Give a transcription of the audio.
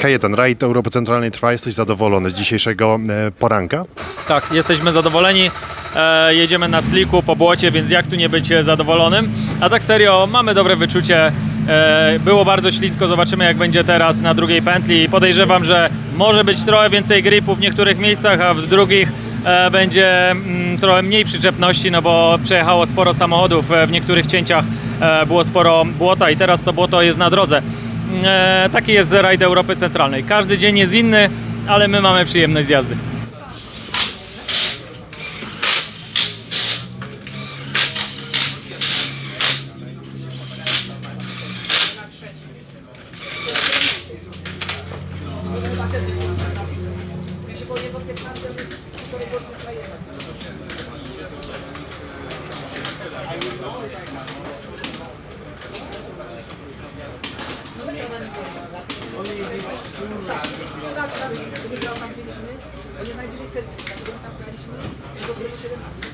K1 Rajd Europy Centralnej trwa. Jesteś zadowolony z dzisiejszego e, poranka? Tak, jesteśmy zadowoleni. E, jedziemy na sliku po błocie, więc jak tu nie być zadowolonym? A tak serio, mamy dobre wyczucie. E, było bardzo ślisko, zobaczymy jak będzie teraz na drugiej pętli. Podejrzewam, że może być trochę więcej gripu w niektórych miejscach, a w drugich będzie mm, trochę mniej przyczepności, no bo przejechało sporo samochodów, w niektórych cięciach było sporo błota i teraz to błoto jest na drodze. E, taki jest rajd Europy Centralnej. Każdy dzień jest inny, ale my mamy przyjemność z jazdy. Thank you. Tak, tak, tak, wygrał tam byliśmy, bo nie najbliżej serwisu, dlatego my tam byliśmy, tylko było 17.